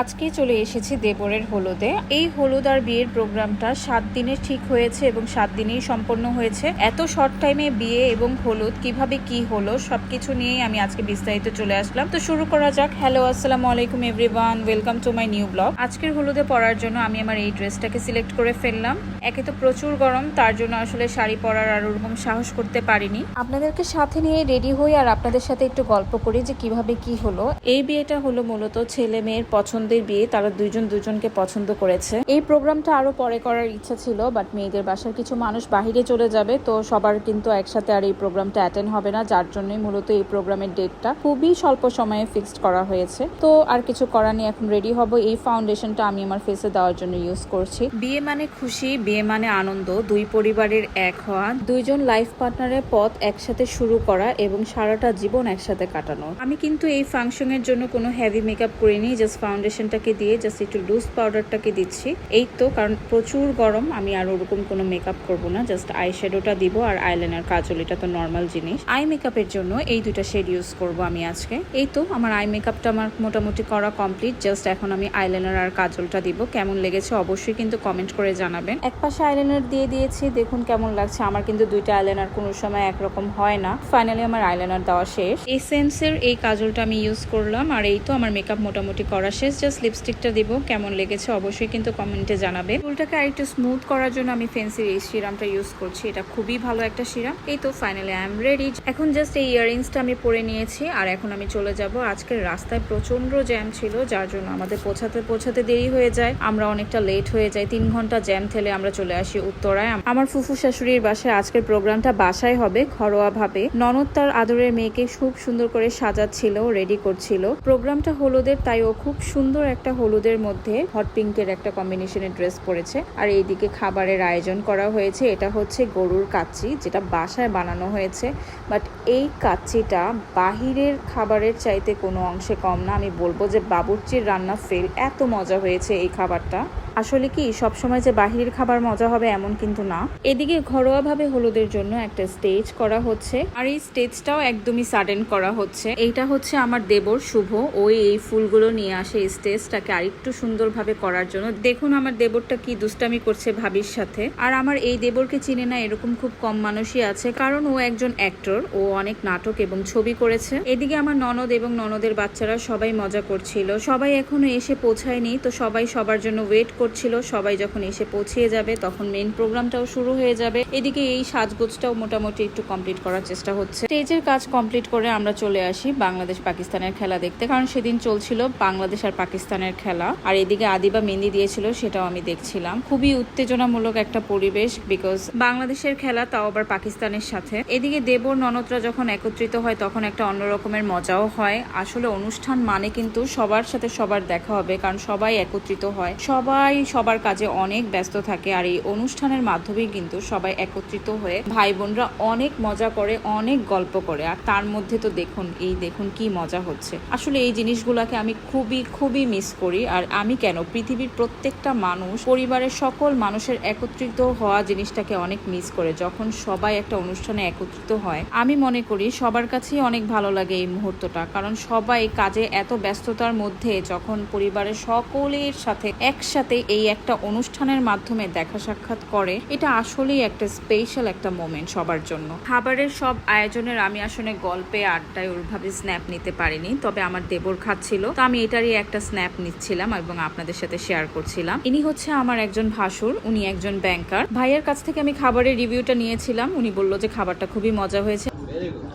আজকে চলে এসেছি দেবরের হলুদে। এই হলুদ আর বিয়ের প্রোগ্রামটা সাত দিনে ঠিক হয়েছে এবং সাত দিনেই সম্পন্ন হয়েছে। এত শর্ট টাইমে বিয়ে এবং হলুদ, কীভাবে কি হলো, সবকিছু নিয়েই আমি আজকে বিস্তারিত চলে আসলাম। তো শুরু করা যাক। হ্যালো আসসালামু আলাইকুম everyone welcome to my new vlog আজকের হলুদে পরার জন্য আমি আমার এই ড্রেসটাকে সিলেক্ট করে ফেললাম। একে তো প্রচুর গরম, তার জন্য আসলে শাড়ি পরার আর ওরকম সাহস করতে পারিনি। আপনাদেরকে সাথে নিয়ে রেডি হই আর আপনাদের সাথে একটু গল্প করি যে কীভাবে কি হলো। এই বিয়েটা হলো মূলত ছেলে মেয়ের পছন্দের বিয়ে তারা দুইজন দুজনকে পছন্দ করেছে। এই প্রোগ্রামটা আরও পরে করার ইচ্ছা ছিল বাট মেয়েদের বাসার কিছু মানুষ বাহিরে চলে যাবে, তো সবার কিন্তু একসাথে আর এই প্রোগ্রামটা অ্যাটেন্ড হবে না, যার জন্যই মূলত এই প্রোগ্রামের ডেটটা খুবই স্বল্প সময়ে ফিক্সড করা হয়েছে। তো আর কিছু করার নেই, এখন রেডি হব। এই ফাউন্ডেশনটা আমি আমার ফেসে দেওয়ার জন্য ইউজ করছি। বিয়ে মানে খুশি, বিয়ে মানে আনন্দ, দুই পরিবারের এক হওয়া, দুইজন লাইফ পার্টনারের পথ একসাথে শুরু করা এবং সারাটা জীবন একসাথে কাটানো। আমি কিন্তু এই ফাংশনের জন্য কোনো হেভি মেকআপ করিনি জাস্ট ফাউন্ডেশনটাকে দিয়ে জাস্ট একটু লুজ পাউডারটাকে দিচ্ছি। এই তো, কারণ প্রচুর গরম, আমি আর ওরকম কোনো মেকআপ করব না জাস্ট আই শ্যাডোটা দিব আর আইলাইনার কাজল, এটা তো নর্মাল জিনিস। আই মেকআপের জন্য এই দুইটা শেড ইউজ করব আমি আজকে। এই তো, আমার আই মেকআপটা আমার মোটামুটি করা কমপ্লিট জাস্ট এখন আমি আইলাইনার আর কাজলটা দিব। কেমন লেগেছে অবশ্যই কিন্তু কমেন্ট করে জানাবেন। এক পাশে আইলাইনার দিয়ে দিয়েছি, দেখুন কেমন লাগছে। আমার কিন্তু দুইটা আইলাইনার কোনো সময় একরকম হয় না। ফাইনালি আমার আইলাইনার দেওয়া শেষ। এসেন্সের এই কাজলটা আমি ইউজ করলাম, আর এই তো আমার মেকআপ মোটামুটি করা শেষ। জাস্ট লিপস্টিকটা দিব, কেমন লেগেছে অবশ্যই কিন্তু কমেন্টে জানাবে। চুলটাকে আরেকটু স্মুথ করার জন্য আমি ফেন্সির এই সিরামটা ইউজ করছি। এটা খুবই ভালো একটা সিরাম এই তো ফাইনালি আই এম রেডি এখন জাস্ট এই ইয়ারিংসটা আমি পরে নিয়েছি, আর এখন আমি চলে যাব। আজকের রাস্তায় প্রচণ্ড জ্যাম ছিল, যার জন্য আমাদের পৌঁছাতে পৌঁছাতে দেরি হয়ে যায়। আমরা অনেকটা লেট হয়ে যাই। তিন ঘণ্টা জ্যাম ঠেলে আমরা চলে আসি উত্তরায়। আমার ফুফু শাশুড়ির বাসায় আজকের প্রোগ্রামটা বাসায় হবে ঘরোয়া ভাবে ননদ তার আদরের মেয়েকে খুব সুন্দর করে সাজাচ্ছিল রেডি করছিল। প্রোগ্রামটা হলুদের, তাই ও খুব সুন্দর একটা হলুদের মধ্যে হট পিঙ্কের একটা কম্বিনেশনের ড্রেস পরেছে। আর এইদিকে খাবারের আয়োজন করা হয়েছে। এটা হচ্ছে গরুর কাচ্চি, যেটা বাসায় বানানো হয়েছে। বাট এই কাচ্চিটা বাহিরের খাবারের চাইতে কোনো অংশে কম না। আমি বলব যে বাবুর্চির রান্না ফেল এত মজা হয়েছে এই খাবারটা। আসলে কি, সবসময় যে বাহিরের খাবার মজা হবে এমন কিন্তু না। এদিকে ঘরোয়াভাবে হলুদের জন্য একটা স্টেজ করা হচ্ছে, আর এই স্টেজটাও একদমই সাডেন করা হচ্ছে। এইটা হচ্ছে আমার দেবর শুভ ওই এই ফুলগুলো নিয়ে আসে এই স্টেজটাকে আরেকটু সুন্দরভাবে করার জন্য। দেখুন আমার দেবরটা কি দুষ্টামি করছে ভাবির সাথে। আর আমার এই দেবরকে চিনে না এরকম খুব কম মানুষই আছে, কারণ ও একজন অ্যাক্টর, ও অনেক নাটক এবং ছবি করেছে। এদিকে আমার ননদ এবং ননদের বাচ্চারা সবাই মজা করছিল, সবাই এখনও এসে পৌঁছায়নি, তো সবাই সবার জন্য ওয়েট করছিল, সবাই যখন এসে পৌঁছিয়ে যাবে তখন মেন প্রোগ্রামটাও শুরু হয়ে যাবে। এদিকে এই সাজগোজটাও মোটামুটি একটু কমপ্লিট করার চেষ্টা হচ্ছে। স্টেজের কাজ কমপ্লিট করে আমরা চলে আসি বাংলাদেশ পাকিস্তানের খেলা দেখতে, কারণ সেদিন চলছিল বাংলাদেশ আর পাকিস্তানের খেলা। আর এদিকে আদিবা মেহেন্দি দিয়েছিল, সেটাও আমি দেখছিলাম। খুবই উত্তেজনামূলক একটা পরিবেশ বিকজ বাংলাদেশের খেলা তাও আবার পাকিস্তানের সাথে। এদিকে দেবর, ননদরা যখন একত্রিত হয় তখন একটা অন্য রকমের মজাও হয়। আসলে অনুষ্ঠান মানে কিন্তু সবার সাথে সবার দেখা হবে, কারণ সবাই একত্রিত হয়। সবাই সবার কাজে অনেক ব্যস্ত থাকে আর এই অনুষ্ঠানের মাধ্যমে কিন্তু সবাই একত্রিত হয়ে ভাই বোনরা অনেক মজা করে, অনেক গল্প করে। আর তার মধ্যে তো দেখুন, এই দেখুন কি মজা হচ্ছে। আসলে এই জিনিসগুলোকে আমি খুবই খুবই মিস করি। আর আমি কেন? পৃথিবীর প্রত্যেকটা মানুষ, পরিবারের সকল মানুষের একত্রিত হওয়া জিনিসটাকে অনেক মিস করে। যখন সবাই একটা অনুষ্ঠানে একত্রিত হয়, আমি মনে করি সবার কাছেই অনেক ভালো লাগে এই মুহূর্তটা। কারণ সবাই কাজে এত ব্যস্ততার মধ্যে যখন পরিবারের সকলের সাথে একসাথে এই একটা অনুষ্ঠানের মাধ্যমে দেখা সাক্ষাৎ করে, এটা আসলেই একটা স্পেশাল একটা মোমেন্ট সবার জন্য। খাবারের সব আয়োজনের আমি আসলে গল্পে, আড্ডায় ওইভাবে স্ন্যাপ নিতে পারিনি, তবে আমার দেবর খাচ্ছিল তো আমি এটারই একটা স্ন্যাপ নিচ্ছিলাম এবং আপনাদের সাথে শেয়ার করছিলাম। ইনি হচ্ছে আমার একজন ভাসুর, উনি একজন ব্যাংকার ভাইয়ের কাছ থেকে আমি খাবারের রিভিউটা নিয়েছিলাম, উনি বলল যে খাবারটা খুবই মজা হয়েছে।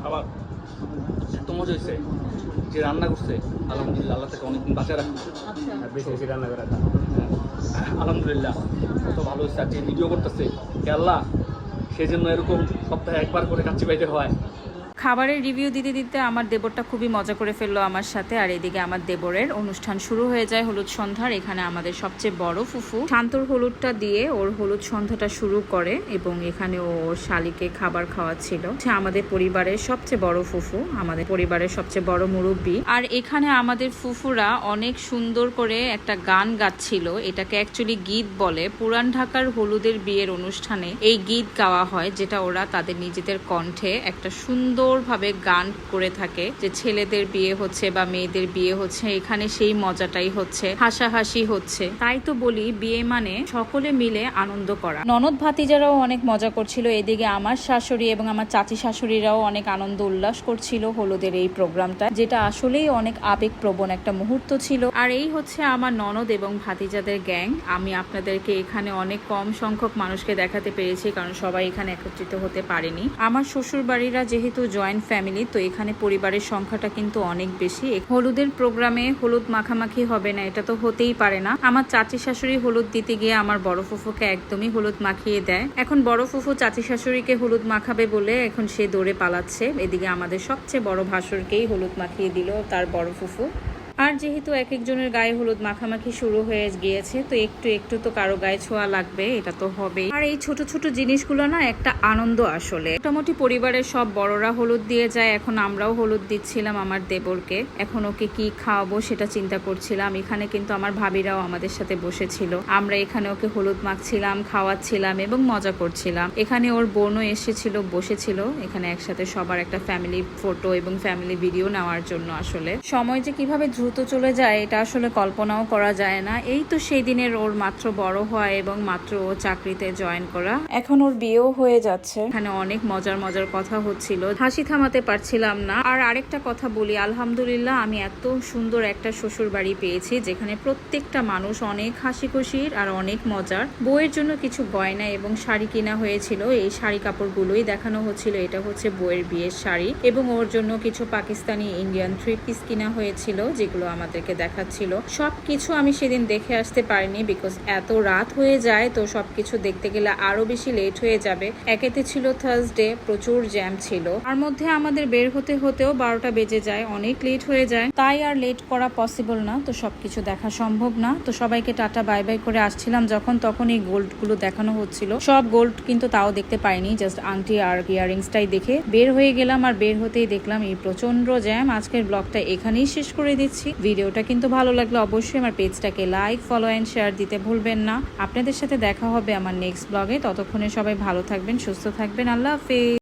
খাবার। এত মজা হয়েছে যে রান্না করছে আলহামদুলিল্লাহ আল্লাহ থেকে অনেকদিন বাঁচায় রাখছে। আর বেশি বেশি রান্না করে আলহামদুলিল্লাহ কত ভালো হয়েছে আর যে ভিডিও করতেছে কে আল্লাহ? সেই জন্য এরকম সপ্তাহে একবার করে কাচ্চি পাইতে হয়। খাবারের রিভিউ দিতে দিতে আমার দেবরটা খুবই মজা করে ফেলল আমার সাথে। আর এদিকে আমার দেবরের অনুষ্ঠান শুরু হয়ে যায় হলুদ সন্ধ্যার। এখানে আমাদের সবচেয়ে বড় ফুফু। শান্তর হলুদটা দিয়ে ওর হলুদ সন্ধ্যাটা শুরু করে এবং এখানে ওর শালিকে খাবার খাওয়াচ্ছিল। সে আমাদের পরিবারের সবচেয়ে বড় ফুফু, আমাদের পরিবারের সবচেয়ে বড় মুরব্বী। আর এখানে আমাদের ফুফুরা অনেক সুন্দর করে একটা গান গাচ্ছিল। এটাকে অ্যাকচুয়ালি গীত বলে। পুরান ঢাকার হলুদের বিয়ের অনুষ্ঠানে এই গীত গাওয়া হয়, যেটা ওরা তাদের নিজেদের কণ্ঠে একটা সুন্দর সুন্দরভাবে গান করে থাকে যে ছেলেদের বিয়ে হচ্ছে বা মেয়েদের বিয়ে হচ্ছে, এখানে সেই মজাটাই হচ্ছে, হাসাহাসি হচ্ছে। তাই তো বলি, বিয়ে মানে সকলে মিলে আনন্দ করা। ননদ ভাতিজারাও অনেক মজা করছিল, এদিকে আমার শাশুড়ি এবং আমার চাচি শাশুড়িরাও অনেক আনন্দ উল্লাস করছিল হলুদের এই প্রোগ্রামটা, যেটা আসলেই অনেক আবেগপ্রবণ একটা মুহূর্ত ছিল। আর এই হচ্ছে আমার ননদ এবং ভাতিজাদের গ্যাং। আমি আপনাদেরকে এখানে অনেক কম সংখ্যক মানুষকে দেখাতে পেরেছি, কারণ সবাই এখানে একত্রিত হতে পারেনি। আমার শ্বশুর বাড়িরা যেহেতু জয়েন্ট ফ্যামিলি তো এখানে পরিবারের সংখ্যাটা কিন্তু অনেক বেশি। হলুদের প্রোগ্রামে হলুদ মাখামাখি হবে না, এটা তো হতেই পারে না। আমার চাচি শাশুড়ি হলুদ দিতে গিয়ে আমার বড় ফুফুকে একদমই হলুদ মাখিয়ে দেয়। এখন বড় ফুফু চাচি শাশুড়িকে হলুদ মাখাবে বলে এখন সে দৌড়ে পালাচ্ছে। এদিকে আমাদের সবচেয়ে বড় ভাসুরকেই হলুদ মাখিয়ে দিল তার বড় ফুফু। আর যেহেতু এক একজনের গায়ে হলুদ মাখামাখি শুরু হয়ে গিয়েছে, তো একটু একটু তো কারও গায়ে ছোঁয়া লাগবে, এটা তো হবে আর এই ছোট ছোট জিনিসগুলো না একটা আনন্দ আসলে। মোটামুটি পরিবারের সব বড়রা হলুদ দিয়ে যায়, এখন আমরাও হলুদ দিচ্ছিলাম আমার দেবরকে। এখন ওকে কি খাওয়াবো সেটা চিন্তা করছিলাম, এখানে কিন্তু আমার ভাবিরাও আমাদের সাথে বসেছিল। আমরা এখানে ওকে হলুদ মাখছিলাম, খাওয়াচ্ছিলাম এবং মজা করছিলাম। এখানে ওর বোনও এসেছিল, বসেছিল, এখানে একসাথে সবার একটা ফ্যামিলি ফটো এবং ফ্যামিলি ভিডিও নেওয়ার জন্য আসলে। সময় যে কীভাবে চলে যায়, এটা আসলে কল্পনাও করা যায় না। এই তো সেই দিনের ওর মাত্র বড় হওয়া এবং মাত্র ও চাকরিতে জয়েন করা। এখন ওর বিয়েও হয়ে যাচ্ছে। এখানে অনেক মজার মজার কথা হচ্ছিল। হাসি থামাতে পারছিলাম না। আর আরেকটা কথা বলি, আলহামদুলিল্লাহ আমি এত সুন্দর একটা শ্বশুর বাড়ি পেয়েছি, যেখানে প্রত্যেকটা মানুষ অনেক হাসি খুশির আর অনেক মজার। বইয়ের জন্য কিছু গয়না এবং শাড়ি কিনা হয়েছিল। এই শাড়ি কাপড়গুলোই দেখানো হচ্ছিল। এটা হচ্ছে বইয়ের বিয়ের শাড়ি। এবং ওর জন্য কিছু পাকিস্তানি, ইন্ডিয়ান থ্রি পিস কিনা হয়েছিল, যেগুলো আমাদেরকে দেখাচ্ছিল। সব কিছু আমি সেদিন দেখে আসতে পারিনি বিকজ এত রাত হয়ে যায়, তো সব কিছু দেখতে গেলে আরও বেশি লেট হয়ে যাবে। একেতে ছিল থার্সডে প্রচুর জ্যাম ছিল। তার মধ্যে আমাদের বের হতে হতেও বারোটা বেজে যায়, অনেক লেট হয়ে যায়। তাই আর লেট করা পসিবল না, তো সব কিছু দেখা সম্ভব না। তো সবাইকে টাটা বাই বাই করে আসছিলাম যখন তখন এই গোল্ডগুলো দেখানো হচ্ছিল। সব গোল্ড কিন্তু তাও দেখতে পাইনি জাস্ট আংটি আর ইয়ারিংসটাই দেখে। বের হয়ে গেলাম আর বের হতেই দেখলাম এই প্রচণ্ড জ্যাম আজকের ব্লগটা এখানেই শেষ করে দিচ্ছি। ভিডিওটা কিন্তু ভালো লাগলে অবশ্যই আমার পেজটাকে লাইক ফলো অ্যান্ড শেয়ার দিতে ভুলবেন না। আপনাদের সাথে দেখা হবে আমার নেক্সট ব্লগে ততক্ষণে সবাই ভালো থাকবেন, সুস্থ থাকবেন। আল্লাহ হাফেজ।